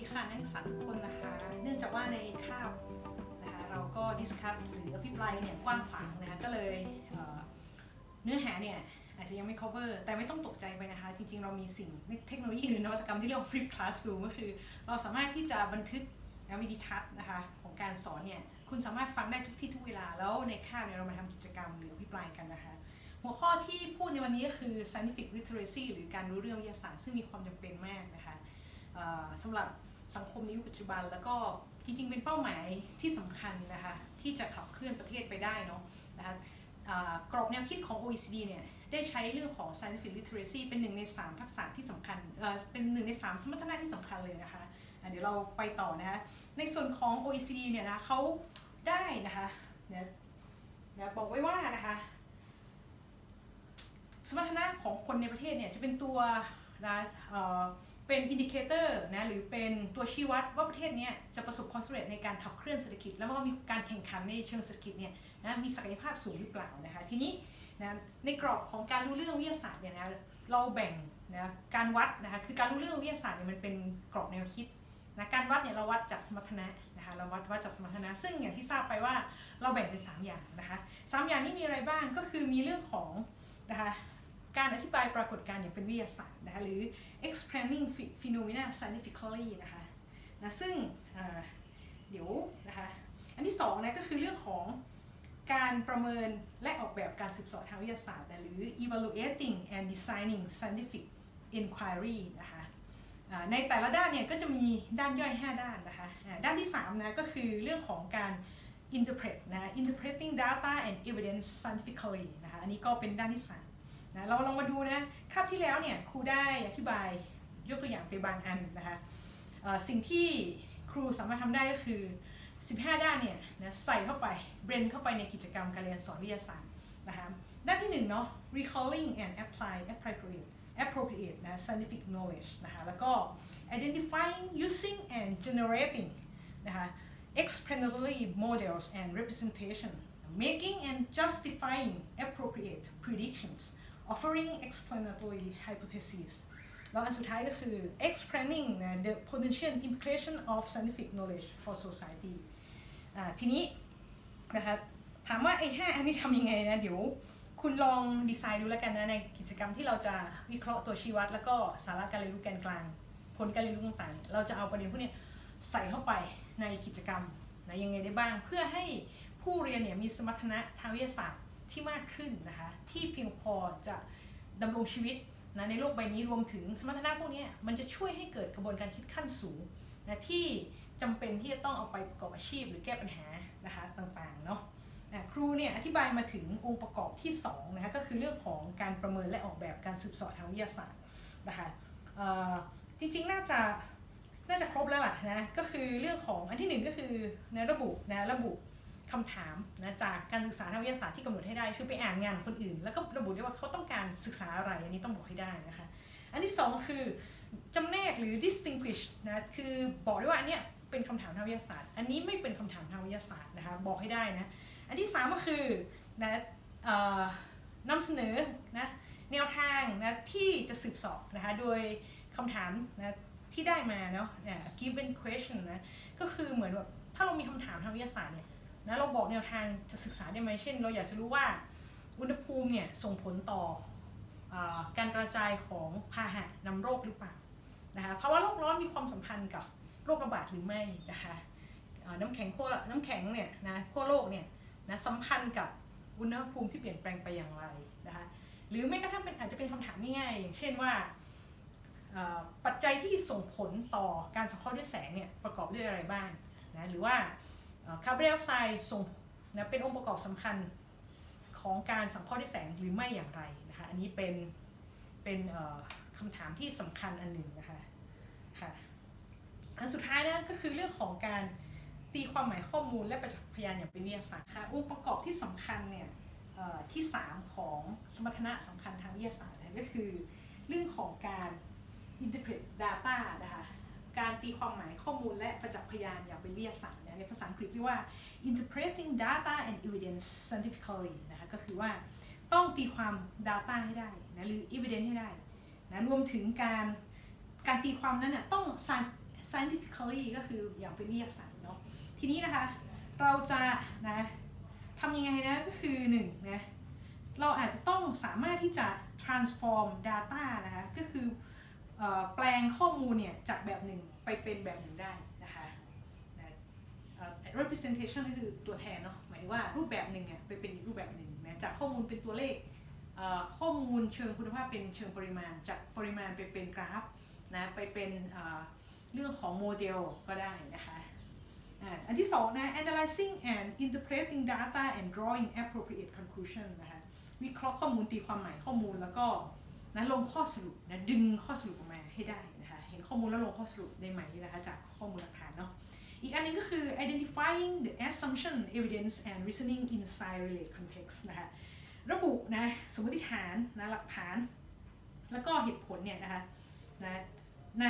ดีค่ะนักศึกษาทุกคนนะคะ เนื่องจากว่าในคาบนะคะเราก็ดิสคัทหรืออภิปรายเนี่ยกว้างขวางนะคะก็เลยเเนื้อหาเนี่ยอาจจะยังไม่ cover แต่ไม่ต้องตกใจไปนะคะ จริงๆ เรามีสิ่งเทคโนโลยีหรือนวัตกรรมที่เรียกว่า flip classroom ก็คือ เราสามารถที่จะบันทึกวิดีทัศน์นะคะของการสอนเนี่ยคุณสามารถฟังได้ทุกที่ทุกเวลา แล้วในคาบเนี่ยเรามาทำกิจกรรมหรืออภิปรายกันนะคะหัวข้อที่พูดในวันนี้ก็คือ scientific literacy หรือการรู้เรื่องวิทยาศาสตร์ซึ่งมีความจำเป็นมากนะคะสำหรับ สังคมในยุคปัจจุบัน แล้วก็จริงๆ เป็นเป้าหมายที่สำคัญนะคะที่จะขับเคลื่อนประเทศไปได้เนาะนะคะกรอบแนวคิดของ OECD เนี่ยได้ใช้เรื่องของ scientific literacy เป็นหนึ่งใน 3 ทักษะที่สำคัญเป็นหนึ่งใน 3 สมรรถนะที่สำคัญเลยนะคะะเดี๋ยวเราไปต่อนะคะในส่วนของ OECD เนี่ยนะเขาได้นะคะเนี่ยเนี่ยบอกไว้ว่านะคะสมรรถนะของคนในประเทศเนี่ยจะเป็นตัวนะ เป็นอินดิเคเตอร์นะหรือเป็นตัวชี้วัดว่าประเทศนี้จะประสบความสำเร็จในการขับเคลื่อนเศรษฐกิจ แล้วก็มีการแข่งขันในเชิงเศรษฐกิจเนี่ยนะมีศักยภาพสูงหรือเปล่านะคะทีนี้นะในกรอบของการรู้เรื่องวิทยาศาสตร์เนี่ยนะเราแบ่งนะการวัดนะคะคือการรู้เรื่องวิทยาศาสตร์เนี่ยมันเป็นกรอบแนวคิดนะการวัดเนี่ยเราวัดจากสมรรถนะนะคะเราวัดวัดจากสมรรถนะ ซึ่งอย่างที่ทราบไปว่าเราแบ่งเป็นสามอย่างนะคะสอย่างนี้มีอะไรบ้างก็คือมีเรื่องของนะคะ การอธิบายปรากฏการณ์อย่างเป็นวิทยาศาสตร์นะคะหรือ explaining phenomena scientifically นะคะนะซึ่งเดี๋ยวนะคะอันที่สองนะก็คือเรื่องของการประเมินและออกแบบการสืบสอบทางวิทยาศาสตร์นะหรือ evaluating and designing scientific inquiry นะคะในแต่ละด้านเนี่ยก็จะมีด้านย่อย 5 ด้านนะคะด้านที่3นะก็คือเรื่องของการ interpret นะ interpreting data and evidence scientifically นะคะอันนี้ก็เป็นด้านที่ 3 นะเราลองมาดูนะคาบที่แล้วเนี่ยครูได้อธิบายยกตัวอย่างไปบางอันนะคะสิ่งที่ครูสามารถทำได้ก็คือ 15 ด้านเนี่ยนะใส่เข้าไปเบรนเข้าไปในกิจกรรมการเรียนสอนวิทยาศาสตร์นะคะด้านที่หนึ่งเนาะ recalling and apply appropriate appropriate นะ scientific knowledge นะคะแล้วก็ identifying using and generating นะคะ explanatory models and representation making and justifying appropriate predictions offering explanatory hypotheses แล้วอันสุดท้ายก็คือ explaining นะ the potential implication of scientific knowledge for society อ่าทีนี้นะคะถามว่าไอ้ห้าอันนี้ทำยังไงนะ เดี๋ยวคุณลองดีไซน์ดูแล้วกันนะ ในกิจกรรมที่เราจะวิเคราะห์ตัวชี้วัด แล้วก็สาระการเรียนรู้แกนกลาง ผลการเรียนรู้ต่างๆ เราจะเอาประเด็นพวกนี้ใส่เข้าไปในกิจกรรมนะยังไงได้บ้าง เพื่อให้ผู้เรียนเนี่ยมีสมรรถนะทางวิทยาศาสตร์ ที่มากขึ้นนะคะที่เพียงพอจะดำรงชีวิตนะในโลกใบนี้รวมถึงสมรรถนะพวกนี้มันจะช่วยให้เกิดกระบวนการคิดขั้นสูงนะที่จำเป็นที่จะต้องเอาไปประกอบอาชีพหรือแก้ปัญหานะคะต่างๆเนาะอะครูเนี่ยอธิบายมาถึงองค์ประกอบที่2นะคะก็คือเรื่องของการประเมินและออกแบบการสืบสอบทางวิทยาศาสตร์นะคะจริงๆน่าจะน่าจะครบแล้วล่ะนะก็คือเรื่องของอันที่หนึ่งก็คือนะระบุนะระบุ คำถามนะจากการศึกษาทางวิทยาศาสตร์ที่กำหนดให้ได้คือไปอ่านงานของคนอื่น แล้วก็ระบุได้ว่าเขาต้องการศึกษาอะไรอันนี้ต้องบอกให้ได้นะคะ อันที่สองคือจำแนกหรือ distinguish นะคือบอกได้ว่าอันเนี้ยเป็นคำถามทางวิทยาศาสตร์ อันนี้ไม่เป็นคำถามทางวิทยาศาสตร์นะคะบอกให้ได้นะอันที่สามก็คือนะออนำเสนอนะแนวทางนะที่จะสืบสอบนะคะโดยคำถามนะที่ได้มาเนาะ given question นะก็คือเหมือนแบบถ้าเรามีคำถามทางวิทยาศาสตร์เนี่ย นะเราบอกแนวทางจะศึกษาได้ไหมเช่น เราอยากจะรู้ว่าอุณหภูมิเนี่ยส่งผลต่ออการกระจายของพาหะนำโรคหรือเปล่านะคะภาวะโลกร้อนมีความสัมพันธ์กับโรคระบาดหรือไม่นะคะน้ำแข็งขั้วน้ำแข็งเนี่ยนะขั้วโลกเนี่ยนะสัมพันธ์กับอุณหภูมิที่เปลี่ยนแปลงไปอย่างไรนะคะหรือไม่กระทั่งเป็นอาจจะเป็นคำถามง่ายๆอย่างเช่นว่าปัจจัยที่ส่งผลต่อการสังเคราะห์ด้วยแสงเนี่ยประกอบด้วยอะไรบ้างนะหรือว่า คาร์บอนไดออกไซด์ส่งนะเป็นองค์ประกอบสำคัญของการสังเคราะห์ด้วยแสงหรือไม่อย่างไรนะคะอันนี้เป็นเป็นคำถามที่สำคัญอันหนึ่งนะคะค่ะอันสุดท้ายนะก็คือเรื่องของการตีความหมายข้อมูลและประจักษ์พยานอย่างเป็นวิทยาศาสตร์ค่ะองค์ประกอบที่สำคัญเนี่ยเอ่อที่ 3 ของสมรรถนะสำคัญทางวิทยาศาสตร์นะก็คือเรื่องของการ interpret data นะคะ การตีความหมายข้อมูลและประจักษ์พยานอย่างเป็นวิทยาศาสตร์นะในภาษาอังกฤษเรียกว่า interpreting data and evidence scientifically นะคะก็คือว่าต้องตีความ data ให้ได้นะหรือ evidence ให้ได้นะรวมถึงการการตีความนั้นน่ะต้อง scientifically ก็คืออย่างเป็นวิทยาศาสตร์เนาะทีนี้นะคะเราจะนะทำยังไงนะก็คือหนึ่งนะเราอาจจะต้องสามารถที่จะ transform data นะคะก็คือ แปลงข้อมูลเนี่ยจากแบบหนึ่งไปเป็นแบบหนึ่งได้นะคะ representation ก็คือตัวแทนเนาะหมายว่ารูปแบบหนึ่งเนี่ยไปเป็นอีกรูปแบบหนึ่งนะจากข้อมูลเป็นตัวเลขข้อมูลเชิงคุณภาพเป็นเชิงปริมาณ จากปริมาณไปเป็นกราฟนะไปเป็นเรื่องของโมเดลก็ได้นะคะอันที่สองนะ analyzing and interpreting data and drawing appropriate conclusion นะคะวิเคราะห์ข้อมูลตีความหมายข้อมูลแล้วก็นะลงข้อสรุปนะดึงข้อสรุปออกมา ให้ได้นะคะ เห็นข้อมูลแล้วลงข้อสรุปได้ไหมนะคะจากข้อมูลหลักฐานเนาะ อีกอันหนึงก็คือ identifying the assumption evidence and reasoning inside related context นะคะ ระบุนะสมมติฐานนะหลักฐาน แล้วก็เหตุผลเนี่ยนะคะนะใน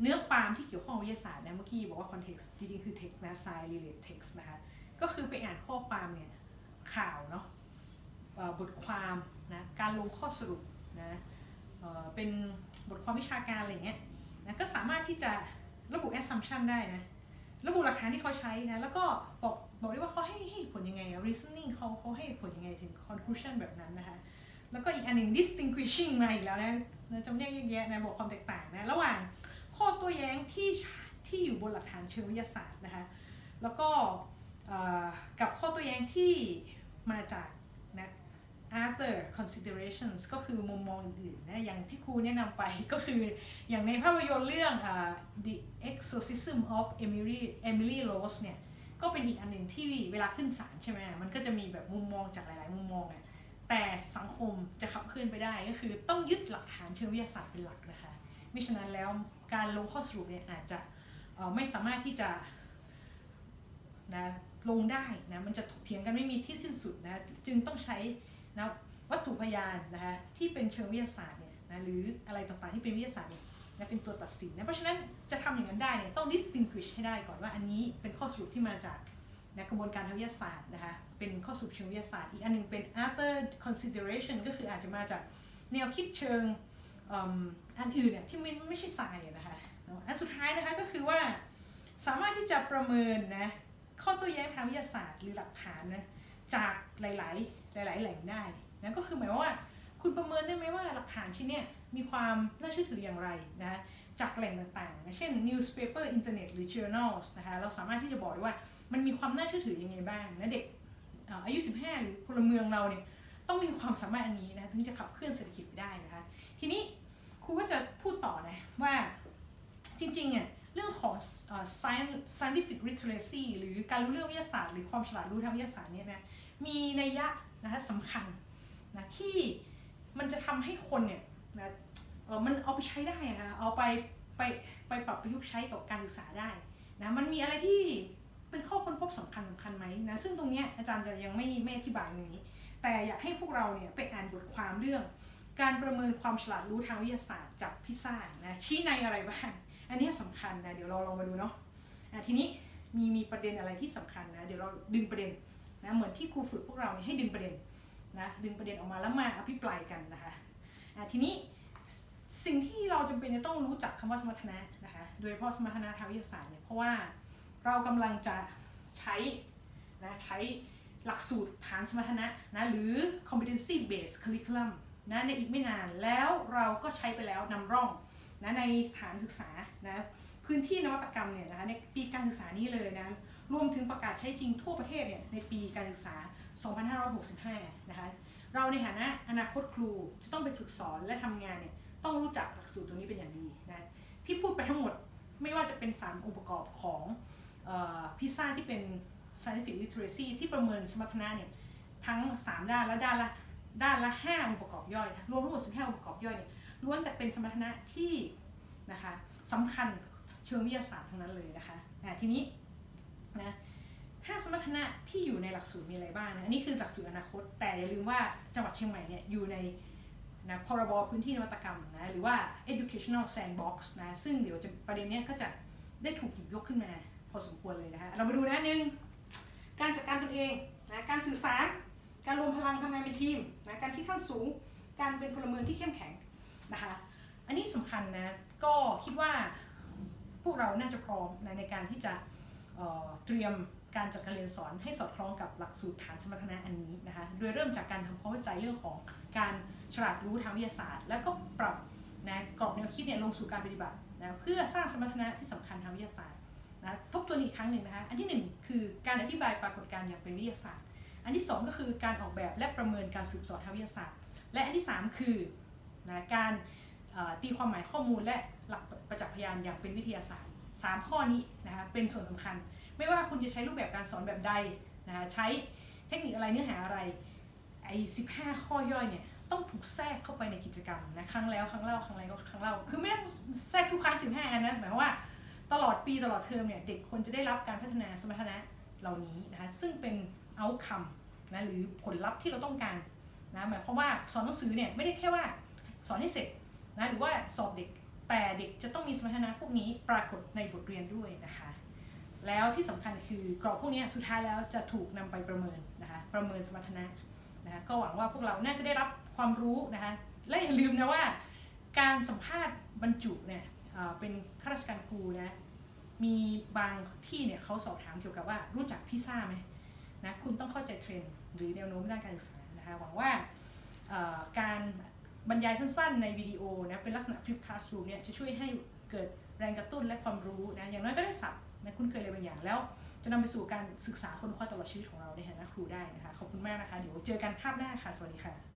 เนื้อความที่เกี่ยวข้องวิทยาศาสตร์นะเมื่อกี้บอกว่า context จริงๆ คือ text นะ science related text นะคะก็คือไปอ่านข้อความเนี่ยข่าวเนาะบทความนะการลงข้อสรุปนะ เป็นบทความวิชาการอะไรเงี้ยนะก็สามารถที่จะระบุ assumption ได้นะ ระบุหลักฐานที่เขาใช้นะ แล้วก็บอกบอกได้ว่าเขาให้ให้ผลยังไงอะ reasoning เขาเขาให้ผลยังไงถึง conclusion แบบนั้นนะคะ แล้วก็อีกอันหนึ่ง distinguishing มาอีกแล้วนะจำแนกแยกแยะนะบอกความแตกต่างนะระหว่างข้อตัวแย้งที่ที่อยู่บนหลักฐานเชิงวิทยาศาสตร์นะคะ แล้วก็กับข้อตัวแย้งที่มาจากนะ other considerations ก็คือมุมมองอื่นๆนะอย่างที่ครูแนะนำไปก็คืออย่างในภาพยนตร์เรื่องอ่า The Exorcism of Emily Emily Rose เนี่ยก็เป็นอีกอันหนึ่งที่เวลาขึ้นศาลใช่ไหมมันก็จะมีแบบมุมมองจากหลาย ๆ มุมมองอะแต่สังคมจะขับเคลื่อนไปได้ก็คือต้องยึดหลักฐานเชิงวิทยาศาสตร์เป็นหลักนะคะมิฉะนั้นแล้วการลงข้อสรุปเนี่ยอาจจะไม่สามารถที่จะนะลงได้นะมันจะถกเถียงกันไม่มีที่สิ้นสุดนะจึงต้องใช้ นะวัตถุพยานนะคะที่เป็นเชิงวิทยาศาสตร์เนี่ยนะหรืออะไรต่างๆที่เป็นวิทยาศาสตร์เนี่ยนะเป็นตัวตัดสินนะเพราะฉะนั้นจะทำอย่างนั้นได้เนี่ยต้อง distinguish ให้ได้ก่อนว่าอันนี้เป็นข้อสรุปที่มาจากนะกระบวนการทางวิทยาศาสตร์นะคะเป็นข้อสรุปเชิงวิทยาศาสตร์ อีกอันหนึงเป็น other consideration ก็คืออาจจะมาจากแนวคิดเชิงอ,อันอื่นเนี่ยที่ไม่ไม่ใช่ทรายนะคะเนอะอันสุดท้ายนะคะก็คือว่าสามารถที่จะประเมินนะข้อโต้แย้งทางวิทยาศาสตร์หรือหลักฐานนะ จากหลาย ๆ หลาย ๆ แหล่งได้นะก็คือหมายว่าคุณประเมินได้ไหมว่าหลักฐานชิ้นเนี้ยมีความน่าเชื่อถืออย่างไรนะจากแหล่งต่าง ๆ นะเช่น newspaper internet หรือ journals นะคะเราสามารถที่จะบอกได้ว่ามันมีความน่าเชื่อถือยังไงบ้างนะเด็กอายุ 15 หรือพลเมืองเราเนี่ยต้องมีความสามารถอันนี้นะถึงจะขับเคลื่อนเศรษฐกิจไปได้นะคะทีนี้ครูก็จะพูดต่อนะว่าจริงๆเนี่ยเรื่องของ science scientific literacy หรือการรู้เรื่องวิทยาศาสตร์ หรือความฉลาดรู้ทางวิทยาศาสตร์เนี่ยนะ มีนัยยะนะคะสำคัญนะที่มันจะทำให้คนเนี่ยนะมันเอาไปใช้ได้นะคะเอาไปไปไปปรับประยุกต์ใช้กับการศึกษาได้นะมันมีอะไรที่เป็นข้อค้นพบสำคัญสำคัญไหมนะซึ่งตรงนี้อาจารย์จะยังไม่ไม่อธิบายตรงนี้ แต่อยากให้พวกเราเนี่ยไปอ่านบทความเรื่อง การประเมินความฉลาดรู้ทางวิทยาศาสตร์จากพิซซ่านะชี้ในอะไรบ้างอันนี้สำคัญนะเดี๋ยวเราลองมาดูเนาะะทีนี้มีมีประเด็นอะไรที่สำคัญนะเดี๋ยวเราดึงประเด็น นะเหมือนที่ครูฝึกพวกเราเนี่ยให้ดึงประเด็นนะดึงประเด็นออกมาแล้วมาอภิปรายกันนะคะอะทีนี้สิ่งที่เราจำเป็นจะต้องรู้จักคำว่าสมรรถนะนะคะโดยเฉพาะสมรรถนะทางวิทยาศาสตร์เนี่ยเพราะว่าเรากำลังจะใช้นะใช้หลักสูตรฐานสมรรถนะนะหรือ competency based curriculum นะในอีกไม่นานแล้วเราก็ใช้ไปแล้วนำร่องนะในสถานศึกษานะพื้นที่นวัตกรรมเนี่ยนะคะในปีการศึกษานี้เลยนะ รวมถึงประกาศใช้จริงทั่วประเทศเนี่ยในปีการศึกษา 2565 นะคะ เราในฐานะอนาคตครูจะต้องไปฝึกสอนและทำงานเนี่ยต้องรู้จักหลักสูตรตัวนี้เป็นอย่างดีนะที่พูดไปทั้งหมดไม่ว่าจะเป็นสามองค์ประกอบของพิซซ่าที่เป็น scientific literacy ที่ประเมินสมรรถนะเนี่ยทั้ง 3 ด้านและด้านละด้านละ 5 องค์ประกอบย่อย รวมทั้งหมด 15 องค์ประกอบย่อยเนี่ยล้วนแต่เป็นสมรรถนะที่นะคะสำคัญเชิงวิทยาศาสตร์ทั้งนั้นเลยนะคะะทีนี้ นะห้าสมรรถนะที่อยู่ในหลักสูตรมีอะไรบ้างนะอันนี้คือหลักสูตรอนาคต แต่อย่าลืมว่าจังหวัดเชียงใหม่เนี่ยอยู่ในนะพรบพื้นที่นวัตกรรมนะหรือว่า educational sandbox นะซึ่งเดี๋ยวจะประเด็นเนี้ยก็จะได้ถูกหยิบยกขึ้นมา พอสมควรเลยนะคะเรามาดูนะหนึ่งการจัดการตนเองนะการสื่อสาร การรวมพลังทำงานเป็นทีมนะการคิดขั้นสูง การเป็นพลเมืองที่เข้มแข็งนะคะอันนี้สำคัญนะก็คิดว่าพวกเราน่าจะพร้อมนะในการที่จะ เตรียมการจัดการเรียนสอนให้สอดคล้องกับหลักสูตรฐานสมรรถนะอันนี้นะคะ โดยเริ่มจากการทำความเข้าใจเรื่องของการฉลาดรู้ทางวิทยาศาสตร์ แล้วก็ปรับนะกรอบแนวคิดเนี่ยลงสู่การปฏิบัตินะเพื่อสร้างสมรรถนะที่สำคัญทางวิทยาศาสตร์นะทบทวนอีกครั้งหนึ่งนะคะ อันที่หนึ่งคือการอธิบายปรากฏการณ์อย่างเป็นวิทยาศาสตร์ อันที่สองก็คือการออกแบบและประเมินการสืบสวนทางวิทยาศาสตร์ และอันที่สามคือนะการตีความหมายข้อมูลและหลักประจักษ์พยานอย่างเป็นวิทยาศาสตร์ สามข้อนี้นะคะเป็นส่วนสำคัญ ไม่ว่าคุณจะใช้รูปแบบการสอนแบบใดนะคะใช้เทคนิคอะไรเนื้อหาอะไรไอ้สิบห้าข้อย่อยเนี่ยต้องถูกแทรกเข้าไปในกิจกรรมนะครั้งแล้วครั้งเล่าครั้งไรก็ครั้งเล่าคือไม่ต้องแทรกทุกครั้งสิบห้าอันนะหมายความว่าตลอดปีตลอดเทอมเนี่ยเด็กควรจะได้รับการพัฒนาสมรรถนะเหล่านี้นะคะซึ่งเป็น outcome นะหรือผลลัพธ์ที่เราต้องการนะหมายความว่าสอนหนังสือเนี่ยไม่ได้แค่ว่าสอนให้เสร็จนะหรือว่าสอบเด็ก แต่เด็กจะต้องมีสมรรถนะพวกนี้ปรากฏในบทเรียนด้วยนะคะ แล้วที่สำคัญคือกรอบพวกนี้สุดท้ายแล้วจะถูกนำไปประเมินนะคะประเมินสมรรถนะนะคะก็หวังว่าพวกเราน่าจะได้รับความรู้นะคะและอย่าลืมนะว่า การสัมภาษณ์บรรจุเนี่ยเป็นข้าราชการครูนะมีบางที่เนี่ยเขาสอบถามเกี่ยวกับว่ารู้จักพิซซ่าไหมนะคุณต้องเข้าใจเทรนด์หรือแนวโน้มด้านการศึกษานะคะหวังว่าการ บรรยายสั้นๆ ในวิดีโอนะเป็นลักษณะฟลิปคลาสรูมเนี่ยจะช่วยให้เกิดแรงกระตุ้นและความรู้นะอย่างน้อยก็ได้สับนะคุ้นเคยอะไรบางอย่างแล้ว จะนำไปสู่การศึกษาค้นคว้าตลอดชีวิตของเราในฐานะครูได้นะคะขอบคุณมากนะคะเดี๋ยวเจอกันคาบหน้าค่ะสวัสดีค่ะ